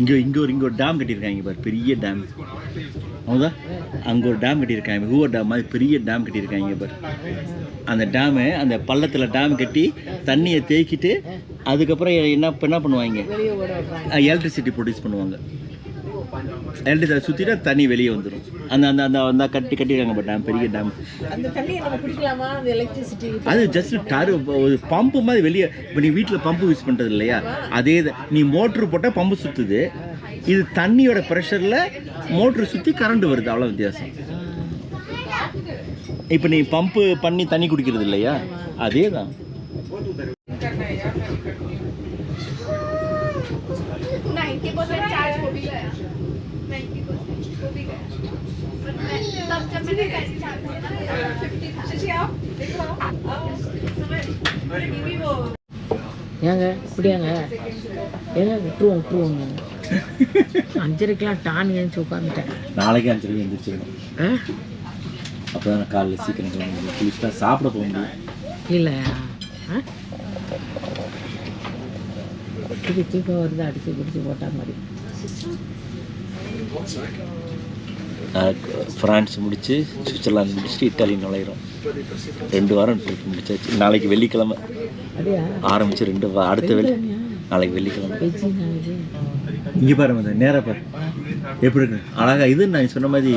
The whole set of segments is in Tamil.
இங்கே இங்கே ஒரு இங்கே ஒரு டேம் கட்டியிருக்காங்க பாரு பெரிய டேம் ஹவுதா அங்கே ஒரு டேம் கட்டியிருக்காங்க ஹூவர் டேம் மாதிரி பெரிய டேம் கட்டியிருக்காங்க பாரு. அந்த டேமு அந்த பள்ளத்தில் டேம் கட்டி தண்ணியை தேக்கிட்டு அதுக்கப்புறம் என்ன என்ன பண்ணுவாங்க? எலக்ட்ரிசிட்டி ப்ரொடியூஸ் பண்ணுவாங்க. ரெண்டு சுற்றிட்டா தண்ணி வெளியே வந்துடும் அந்த அந்த அந்த அந்த கட்டி கட்டிடுறாங்க பட் டேம் பெரிய டேம் அது ஜஸ்ட் டரு ஒரு பம்பு மாதிரி வெளியே இப்போ நீ வீட்டில் பம்பு யூஸ் பண்ணுறது இல்லையா? அதே நீ மோட்ரு போட்டால் பம்பு சுற்றுது இது தண்ணியோட ப்ரெஷரில் மோட்ரு சுற்றி கரண்ட் வருது அவ்வளோ வித்தியாசம். இப்போ நீ பம்பு பண்ணி தண்ணி குடிக்கிறது இல்லையா? அதே தான். நான் नाइन्टी परसेंट हो भी गया पर मैं तब जब मैंने पैसे चार्ज फिफ्टी था शशि आओ देखो आओ आओ समय टीवी वो ஏங்க இப்படியாங்க ஏங்க விட்டுருவோம் விட்டுருவோங்க அஞ்சரைக்கெலாம் டான் ஏஞ்சி உட்காந்துட்டேன் நாளைக்கு அஞ்சு எழுந்திரிச்சிடணும் ஆ அப்போ தான் காலையில் சீக்கிரம் போக முடியும் குளிச்சுட்டா சாப்பிட போக முடியும் இல்லை ஆ இது தூக்கம் வருது அடிச்சு பிடிச்சி போட்டா மாதிரி ஃப்ரான்ஸ் முடிச்சு சுவிட்சர்லாந்து முடிச்சுட்டு இட்டாலி நுழையிறோம். ரெண்டு வாரம் ட்ரிப் முடிச்சாச்சு. நாளைக்கு வெள்ளிக்கிழமை. ஆரம்பிச்சு ரெண்டு அடுத்த வெள்ளி நாளைக்கு வெள்ளிக்கிழமை. இங்கே பாருங்க நேராக பாரு. எப்படி இருக்கு? அழகா இது நான் சொன்ன மாதிரி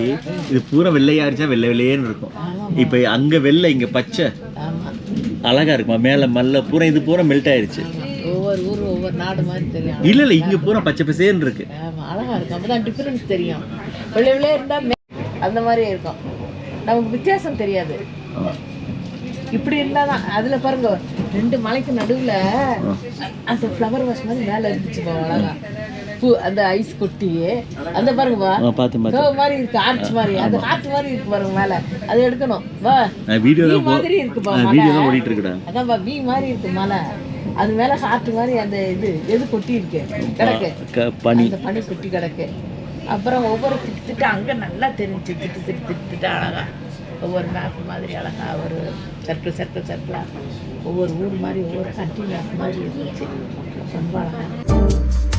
இது பூரா வெள்ளையா இருந்துச்சா வெள்ளை வெள்ளையேன்னு இருக்கும். இப்போ அங்கே வெள்ளை இங்கே பச்சை. ஆமாம் அழகா இருக்குமா? மேலே மல்ல பூரா இது பூரா மெல்ட் ஆயிருச்சு. ஒவ்வொரு ஊர் ஒவ்வொரு நாடு மாதிரி தெரியும். இல்லை இல்லை இங்கே பூரா பச்சை பசேன்னு இருக்கு. ஆமாம் அழகாக இருக்கும். அப்போ தான் டிஃப்ரென்ஸ் தெரியும். வெள்ளை வெள்ளையே இருந்தால் அந்த மாதிரியே இருக்கும். நமக்கு வித்தியாசம் தெரியாது. ஆமா. இப்படி இருந்தால் தான் அதில் பாருங்க ரெண்டு மலைக்கு நடுவில் அந்த ஃப்ளவர் வாஷ் மாதிரி மேலே இருந்துச்சு அழகா. பூ அந்த ஐஸ் கொட்டி அந்த பாருங்கப்பா மாதிரி இருக்கு ஆர்ச் மாதிரி. அந்த ஹார்ட் மாதிரி இருக்கு பாருங்க மேலே. அது எடுக்கணும். வா. வீடியோ மாதிரி இருக்குப்பா வீடியோ ஓடிட்டு இருக்குடா அதான்ப்பா வி மாதிரி இருக்கு மலை. அது மேலே ஹார்ட் மாதிரி அந்த இது எது கொட்டி இருக்கு கிடக்கு பனி. அந்த பனி கொட்டி கிடக்கு. அப்புறம் ஒவ்வொரு திட்டு அங்கே நல்லா தெரிஞ்சு திட்டு திட்டு திட்டு திட்டு அழகா. ஒவ்வொரு மேப் மாதிரி அழகா ஒரு சர்க்கிள் சர்க்கிள் சர்க்கிளாக ஒவ்வொரு ஊர் மாதிரி ஒவ்வொரு கண்ட்ரி மேப் மாதிரி இருந்துச்சு. ரொம்ப அழகா